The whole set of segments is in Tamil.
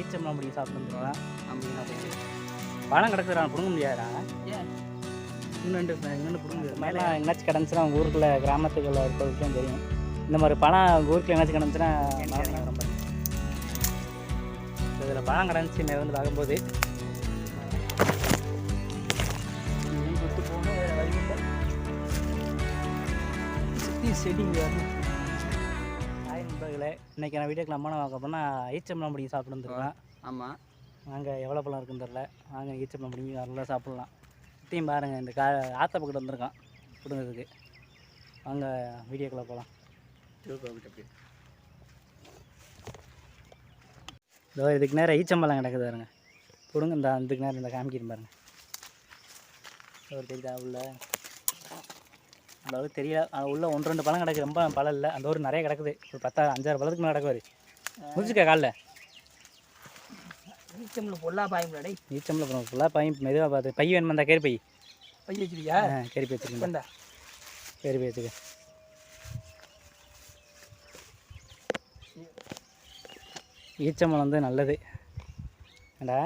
ஈச்சம்பளம் அப்படி சாப்பிட்டு வந்துடுவேன் அப்படின்னா பழம் கிடக்குறா பிடுங்க முடியாதா? இன்னொன்று இன்னொன்று பிடுங்க மேலே எங்கேயாச்சும் கிடந்துச்சுன்னா ஊருக்குள்ள கிராமத்துக்குள்ள இருக்கிறதுக்கு தான் தெரியும். இந்த மாதிரி உங்கள் ஊருக்குள்ள எங்கேயாச்சும் கிடந்துச்சுன்னா ரொம்ப இதில் பழம் கிடந்துச்சு வந்து பார்க்கும்போது. செடிங்க இன்றைக்கி நான் வீடியோக்கு நம்ம பார்க்க போனால் ஈச்சம்பளம் பிடிங்கி சாப்பிட்டு வந்துருக்கேன் ஆமாம் வாங்க எவ்வளோ பழம் இருக்குன்னு தெரில வாங்க ஈச்சப்பழம் பிடிங்கி நல்லா சாப்பிட்லாம். சுற்றியும் பாருங்கள் இந்த கா ஆத்த பக்கத்தில் வந்திருக்கான் பிடுங்கிறதுக்கு. வாங்க வீடியோக்குள்ளே போகலாம் இதோ இதுக்கு நேரம் ஈச்சம்பழம் கிடக்குது பாருங்க. பிடுங்க இந்த இதுக்கு நேரம் இந்த காமிக்கிறேன் பாருங்க. ஒரு தெரியுதா உள்ள. அளவுக்கு தெரியல. உள்ள ஒன்று ரெண்டு பழம் கிடக்கு. ரொம்ப பழம் இல்லை. அந்த ஒரு நிறைய கிடக்குது. ஒரு பத்தா அஞ்சாறு பழத்துக்கு மேலே கிடக்குவாரு முடிச்சுக்க காலில்? ஈச்சம்ல பொல்லா பாயும்ல டேய். ஈச்சம்பளம் அப்புறம் ஃபுல்லாக பையன் மெதுவாக பார்த்து பை வேணுமா இந்த கேரி பை பை வச்சிருக்கியா? கேரி பை வச்சுருக்கேன். கேரி பை வச்சுக்க. ஈச்சம்பழம் வந்து நல்லது. ஏண்டா?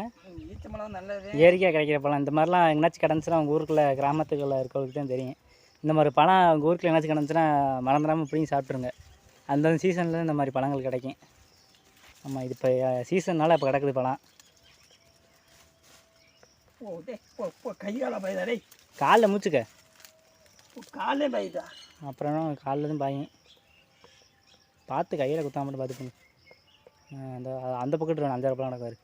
ஈச்சம்பழம் நல்லது. இயற்கையாக கிடைக்கிற பழம். இந்த மாதிரிலாம் எங்கேனாச்சும் கிடந்துச்சுன்னா உங்கள் ஊருக்குள்ள கிராமத்துக்குள்ள இருக்கிறவங்களுக்கு தான் தெரியும். இந்த மாதிரி பழம் உங்கள் ஊருக்குள்ள எங்கேனாச்சும் கிடந்துச்சுன்னா மறந்துடாமல் பிடிங்கி சாப்பிட்ருங்க அந்தந்த சீசனில் இந்த மாதிரி பழங்கள் கிடைக்கும். ஆமாம் இது இப்போ சீசன்னால இப்போ கிடக்குது பழம். ஓ டேய் போ போ கையால பாயுதா டேய். காலில் மூச்சுக்க. ஓ, காலே பாயுதா. அப்புறம் காலில் தான் பாயும். பார்த்து கையில் குத்தாம மட்டும் பார்த்து போங்க ஆ, அந்த அந்த பக்கத்து அஞ்சாறு பழம் கிடக்காரு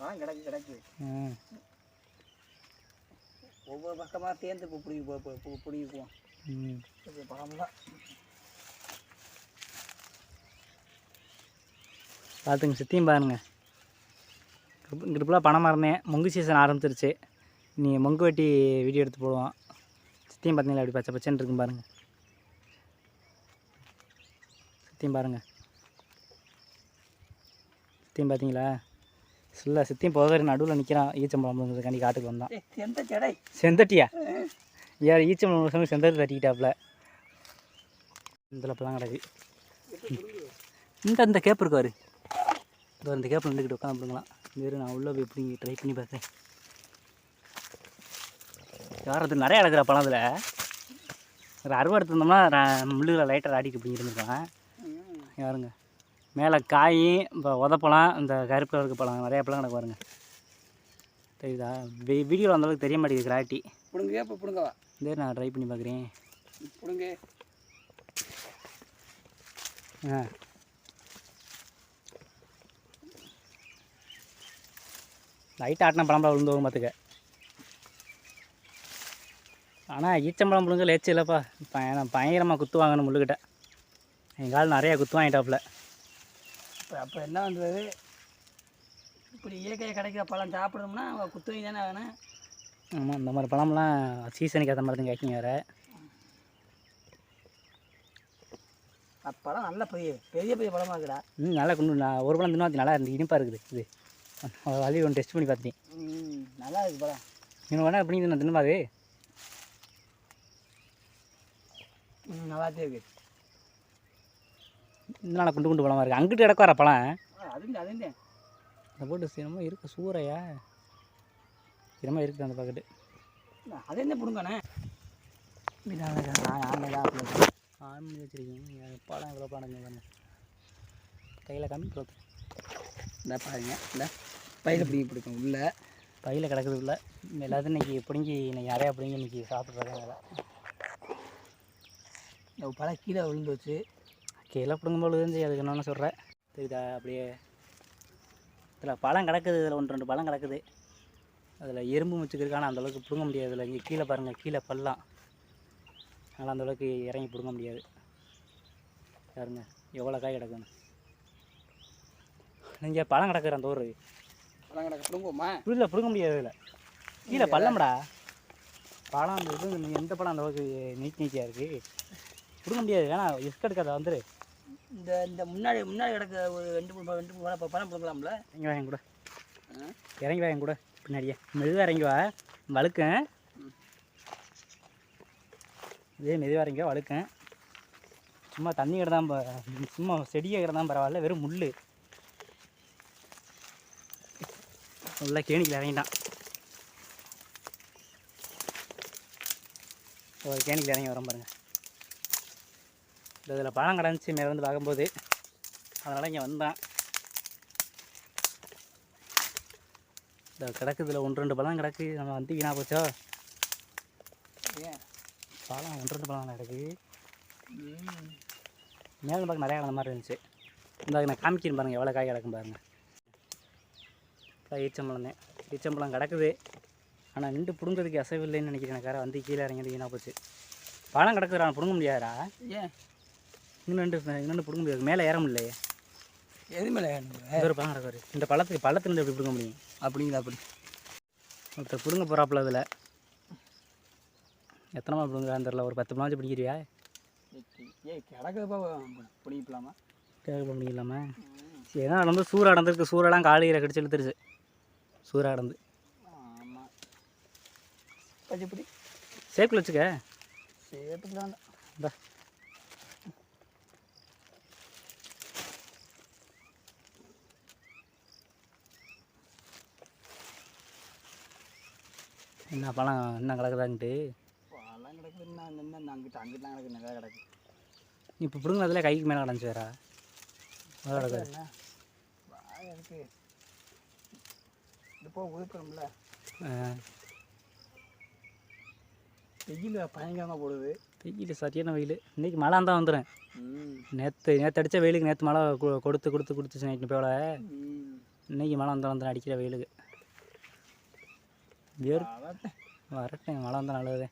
ஆ கிடக்கு கிடக்கு. ம் ஒவ்வொரு பக்கமாக தேர்ந்து இப்போ பிடிக்கி பிடிக்குவோம் பழம்லாம் பார்த்துங்க சித்தியும் பாருங்க. இங்கிட்டு ஃபுல்லாக பணம் மறந்தேன். மொங்கு சீசன் ஆரம்பிச்சிருச்சு. நீ மொங்கு வெட்டி வீடியோ எடுத்து போடுவோம். சித்தியும் பார்த்தீங்களா அப்படி பச்சை பச்சைன்னு இருக்கும் பாருங்க. சித்தியும் பாருங்க. சித்தியும் பார்த்தீங்களா இல்லை சித்தியும் போகிற நடுவில் நிற்கிறான் ஈச்சம்பழம் காட்டுக்கு வந்தான். ஜடை செந்தட்டியா? யார் ஈச்சம்பழம் செந்தட்டி தட்டிக்கிட்டாப்புல இதில் பழம் கிடக்கு. இந்த இந்த கேப் இருக்காரு இதோ இந்த கேப்பில் நின்றுக்கிட்டு உட்காந்துலாம் வேறு நான் உள்ளே போய் எப்படி ட்ரை பண்ணி பார்க்குறேன் யார் அது? நிறைய அழகிற பழம் அதில். ஒரு அறுவை எடுத்திருந்தோம்னா முள்ளுகளை லைட்டாக ஆடிட்டு இப்படி இருந்திருக்கான் யாருங்க? மேலே காய் இப்போ உதப்பழம் இந்த கருப்பு கலருக்கு பழம் நிறைய பழம் கிடக்கு பாருங்க. தெரியுதா? வீ- வீடியோவில் அந்தளவுக்கு தெரிய மாட்டேங்குது கிராட்டி பிடுங்க இப்போ பிடுங்கவா? இதே நான் ட்ரை பண்ணி பார்க்குறேன் பிடுங்க. ஆ. லைட்டாக ஆட்டின பழம்பழம் விழுந்து வரும் பார்த்துக்க ஆனால் ஈச்சம்பழம் முழுங்க லேச்சு இல்லைப்பா. பய பயங்கரமாக குத்து வாங்கணும் முள்ளுக்கிட்ட. எங்கள் ஆள் நிறையா குத்து வாங்கிட்டாப்புல. இப்போ அப்போ என்ன பண்ணுறது இப்படி இயற்கையாக கிடைக்கிற பழம் சாப்பிடணும்னா குத்துவை தானே வேணும் ஆமாம் இந்த மாதிரி பழம்லாம் சீசனுக்கு ஏற்ற மாதிரி தான் கேட்குங்க வேறு. அப்பழம் நல்ல பெரிய பெரிய பெரிய பழமாக இருக்குடா. ம் நல்லா கொண்டு நான் ஒரு பழம் தின்னு நல்லா இருந்து இனிப்பாக இருக்குது இது. வழி ஒன்று டெஸ்ட் பண்ணி பார்த்துட்டேன் ம் நல்லா இருக்கு பழம். இன்னும் வேணா எப்படி நான் தின்னுமாது ம் நல்லா தான் இன்னும் குண்டு குண்டு பழமாக இருக்குது அங்கிட்டு கிடக்க வர பழம். அந்த போட்டு சிரமம் இருக்குது சூறையா? சிரமம் இருக்குது அந்த பாக்கெட்டு அது என்ன பிடுங்கண்ணே ஆன் பண்ணி வச்சுருக்கீங்க. பழம் எவ்வளோ பழம் கையில் கம்மி போகுது இந்த பாருங்க இந்த. பையில பிடிங்கி பிடிக்கும் உள்ள. பையில் கிடக்குது உள்ள. எல்லாத்தையும் இன்றைக்கி பிடுங்கி இன்னைக்கு நிறையா பிடுங்கி இன்றைக்கி சாப்பிட்றதே வேலை பழம் கீழே விழுந்து வச்சு கீழே பிடுங்கும் பொழுது இருந்துச்சு அதுக்கு என்னென்னு சொல்கிறேன் தெரியுதா அப்படியே இதில் பழம் கிடக்குது. இதில் ஒன்று ரெண்டு பழம் கிடக்குது. அதில் எறும்பு முச்சுக்கு ஆனால் அந்தளவுக்கு பிடுங்க முடியாது. இதில் இங்கே கீழே பாருங்கள் கீழே பல்லாம் அதனால் அந்தளவுக்கு இறங்கி பிடுங்க முடியாது. பாருங்க. எவ்வளோ காய் கிடக்குன்னு நீங்கள் பழம் கிடக்குற அந்த ஊர். பழம் கிடக்க. பிடுங்குவோமா? இல்லை பிடுங்க முடியாது இதில். கீழே பள்ளம்டா. பழம் அந்த இது எந்த பழம் அந்த அளவுக்கு நீட் நீட்டியாக இருக்குது பிடுங்க முடியாது. ஏன்னா இஸ்க் எடுக்காத. வந்துரு. இந்த இந்த முன்னாடி முன்னாடி கிடக்க ஒரு ரெண்டு மூணு ரெண்டு மூணு பணம் பணம் கொடுக்கலாம்ல? இங்கே வாங்க கூட. இறங்கி வாங்க கூட. பின்னாடியே. மெதுவாக இறங்கி வா. வழுக்கேன் இதே மெதுவாக இறங்கி வழுக்கேன் சும்மா தண்ணி கிடதான் சும்மா செடியை கிடதான் பரவாயில்ல வெறும் முள் நல்லா கேணிக்கில் இறங்கிட்டான். ஒரு கேணிக்கில் இறங்கி வரேன் பாருங்கள் இந்த இதில் பழம் கிடந்துச்சு மேலே வந்து பார்க்கும்போது. அதனால் இங்கே வந்தான். இந்த கிடக்குதுல ஒன்று ரெண்டு பழம் கிடக்கு. நம்ம வந்து வீணா போச்சோ? ஏன்? பழம் ஒன்று ரெண்டு பழம் கிடக்கு. ம். மேலும் பார்க்க நிறையா கிடந்த மாதிரி இருந்துச்சு. இந்த நான் காமிக்கிறேன் பாருங்கள் எவ்வளோ காய் கிடக்கும் பாருங்க. அதான் ஈச்சம்பழம் தான். ஈச்சம்பழம் கிடக்குது. ஆனால் நின்று பிடுங்கிறதுக்கு அசைவு இல்லைன்னு நினைக்கிறேன். எனக்கு யாரா வந்து கீழே இறங்கி வீணாக போச்சு. பழம் கிடக்குதுடா நான் பிடுங்க முடியாதா ஏன்? ரெண்டு இன்னொன்று பிடுங்க முடியாது. மேலே ஏற முடியலையே எது மேலே பழம் கிடக்குது இந்த பழத்துக்கு பழத்துலேருந்து எப்படி பிடுங்க முடியும்? அப்படிங்களா அப்படி. ஒருத்தர் பிடுங்க போகிறாப்புல அதில். எத்தனை மாதம் பிடுங்குறான்னு தெரில ஒரு பத்து மாதம் பிடிக்கிறியா? ஏ கிடக்குதுப்பா பிடிக்கலாமா கேட்க முடியலாமா சரி ஏன்னா நடந்து சூறா நடந்திருக்கு சூறாலாம் காலையில் கடிச்சு இழுத்துருச்சு. சூறா நடந்து ஆமாம் பச்சை பிடி. சேப்பில் வச்சுக்க. சேர்த்துக்கலாம் இந்தா. என்ன பழம் என்ன கிடக்குதான்ட்டு? பழம் கிடக்குது நான் நின்று அங்கிட்ட அங்கிட்டலாம் கிடக்கு நிறையா கிடக்கு இப்போ பிடுங்கினதுல கைக்கு மேலே கிடந்துச்சு வேறா. வேற கிடக்குது. என்ன? இருக்கு. இது போக வெயில் பயங்கரமாக போடுது. வெயில் சரியான வெயில். இன்னைக்கு மழை தான் வந்துடும் நேற்று நேற்று அடித்த வெயிலுக்கு நேற்று மழை கொடுத்து கொடுத்து கொடுத்துச்சு நைட்டு போல. ம். இன்னைக்கு மழை வந்து வந்து அடிக்கிற வெயிலுக்கு. வேறு. வரட்டும் மழை வந்தால் நல்லது.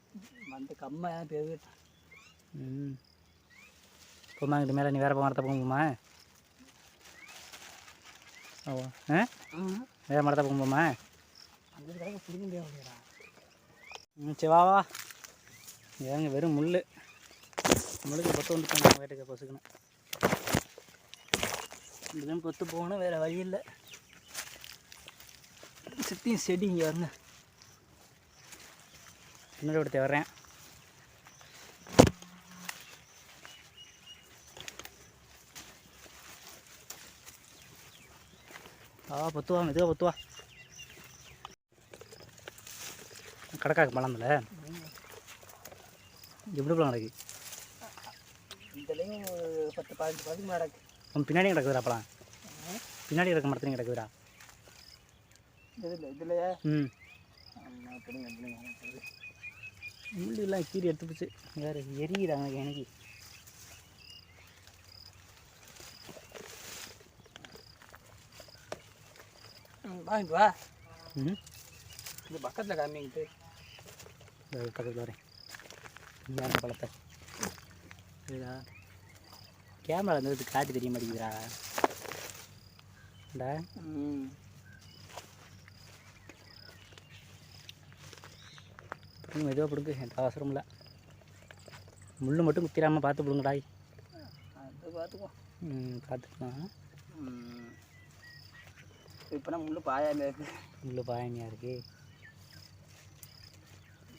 வந்து கம்மையாக பெருது ம். போமா இங்கிட்டு மேலே நீ வேறு மரத்தை போகும்போமா ஓ ஆ? வேறு மரத்தை போகும்போமா ம் சரி வா வா. ஏங்க வெறும் முள் முள்ளுக்கு பொத்து வந்துட்டு வேட்டுக்கு பொசுக்கணும் இதுலேயும் பொத்து போகணும் வேறு வழி இல்லை. சுற்றியும் செடி இங்கே வருங்க. பின்னாடி ஒருத்தர் வர்றேன் ஆ பொத்துவா மெதுவாக பொத்துவா கடக்காக்கு பழம்ல எப்படி பழம் கிடக்கு? இதுலேயும் ஒரு பத்து பதினஞ்சு பதினஞ்சு கிடக்கு. உன் பின்னாடியும் கிடக்குதுடா பழம். பின்னாடி இருக்க மரத்துலையும் கிடக்குதுடா. இதில் இதுலையே ம். பிடிங்க பிடிங்க முள்ளெல்லாம் கீறி எடுத்து போச்சு. வேறு எரியுதாங்க எனக்கு. வாங்கிட்டு வா. ம்? இந்த பக்கத்தில் காமிங்கிட்டு இதோ பக்கத்தில் வரேன். இந்த பழத்தை. சரிடா கேமரா வந்து காட்டி தெரிய மாட்டேங்குதுடா. டா ம். பிடுங்க மெதுவாக பிடுங்க. எந்த அவசரம் இல்லை. முள் மட்டும் குத்திராமல் பார்த்து பிடுங்கடாய் அது பார்த்துக்குவோம் ம் பார்த்துக்கலாம் ம். இப்போ நான் முள்ளு பாயாமல் இருக்கு? முள் பாயமையாக இருக்குது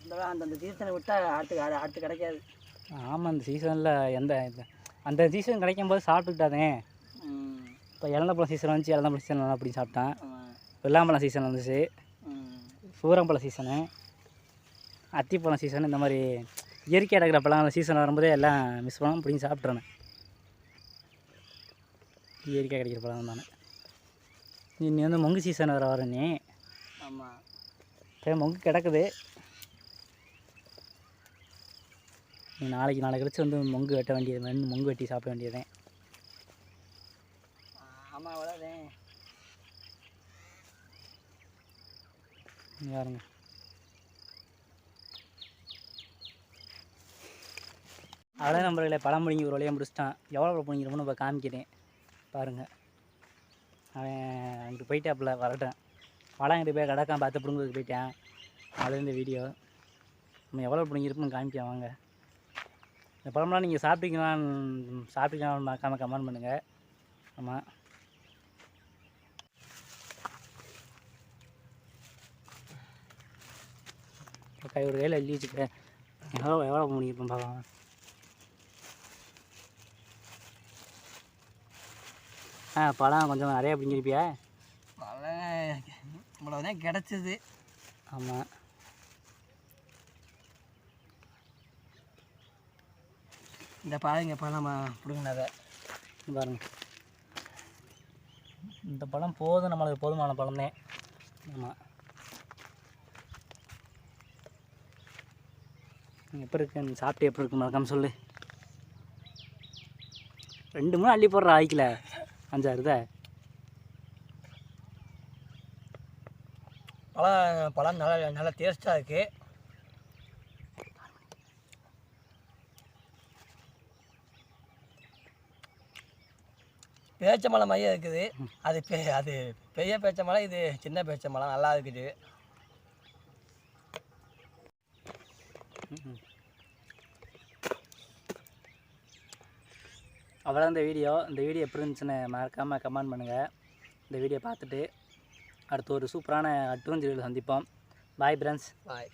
இந்த அந்தந்த சீசனை விட்டால் ஆடு ஆட்டு கிடைக்காது. ஆமாம் அந்த சீசனில் எந்த அந்த சீசன் கிடைக்கும் போது சாப்பிட்டுக்கிட்டாதே இப்போ இளந்தப்பழம் சீசன் வந்துச்சு இளந்தப்பழம் சீசன் அப்படி சாப்பிட்டான். வெள்ளாம்பழம் சீசன் வந்துச்சு. சூரம்பழம் சீசனு அத்திப்பழம் சீசன் இந்த மாதிரி இயற்கையாக இருக்கிற பழம் சீசன் வரும்போதே எல்லாம் மிஸ் பண்ணாமல் பிடிங்கி சாப்பிட்றேன் இயற்கையாக கிடைக்கிற பழம் தானே. நீ வந்து மொங்கு சீசன் வர வர நீ ஆமாம் சரி மொங்கு கிடக்குது. நீ நாளைக்கு நாளை கழிச்சு வந்து மொங்கு வெட்ட வேண்டியது வந்து மொங்கு வெட்டி சாப்பிட வேண்டியதே ஆமாம் அவ்வளோதான் பாருங்க. அவ்வளோ நம்பர்களை பழம் பிடிங்கி ஒரு வழியாக முடிச்சிட்டான். எவ்வளோ பிடிங்கிறோம்னு இப்போ காமிக்கிறேன். பாருங்கள் அவன் அங்கிட்டு போயிட்டாப்புல வரட்டேன் பழம் அங்கிட்டு போய் கடக்கான் பார்த்து பிடுங்குறதுக்கு போயிட்டேன். அது இந்த வீடியோ நம்ம எவ்வளோ பிடிங்கிருப்போம்னு காமிக்க வாங்க. இந்த பழம்லாம் நீங்கள் சாப்பிட்டீங்களான்னு சாப்பிட்டீங்களான்னு மறக்காம கமெண்ட் பண்ணுங்கள் ஆமாம் கை ஒரு கையில் அள்ளி வச்சுக்கிறேன். எவ்வளோ எவ்வளோ பண்ணியிருப்பேன் பார்க்கலாம். ஆ பழம் கொஞ்சம் நிறையா பிடிங்கிருப்பியா? பழம் இவ்வளோதான் கிடச்சிது. ஆமாம் இந்த பாருங்க பழம் பிடுங்கினதை இங்க பாருங்க. இந்த பழம் போதும் நம்மளுக்கு போதுமான பழம்தே ஆமாம் எப்படி இருக்கு? சாப்பிட்டு எப்படி இருக்கு? மறக்காம சொல்லு. ரெண்டு மூணு அள்ளி போடுற ஆய்க்கல. அஞ்சாறு இதை பழம் பழம் நல்லா நல்லா டேஸ்ட்டாக இருக்குது பேச்சம்பழம் மையம் இருக்குது. அது பெ அது பெரிய பேச்சம்பழம் இது சின்ன பேச்சம்பழம் நல்லா இருக்குது. அவ்வளோ இந்த வீடியோ இந்த வீடியோ எப்படி இருந்துச்சுன்னு மறக்காமல் கமெண்ட் பண்ணுங்கள் இந்த வீடியோ பார்த்துட்டு அடுத்து ஒரு சூப்பரான அட்வென்ச்சரில் சந்திப்போம். Bye friends bye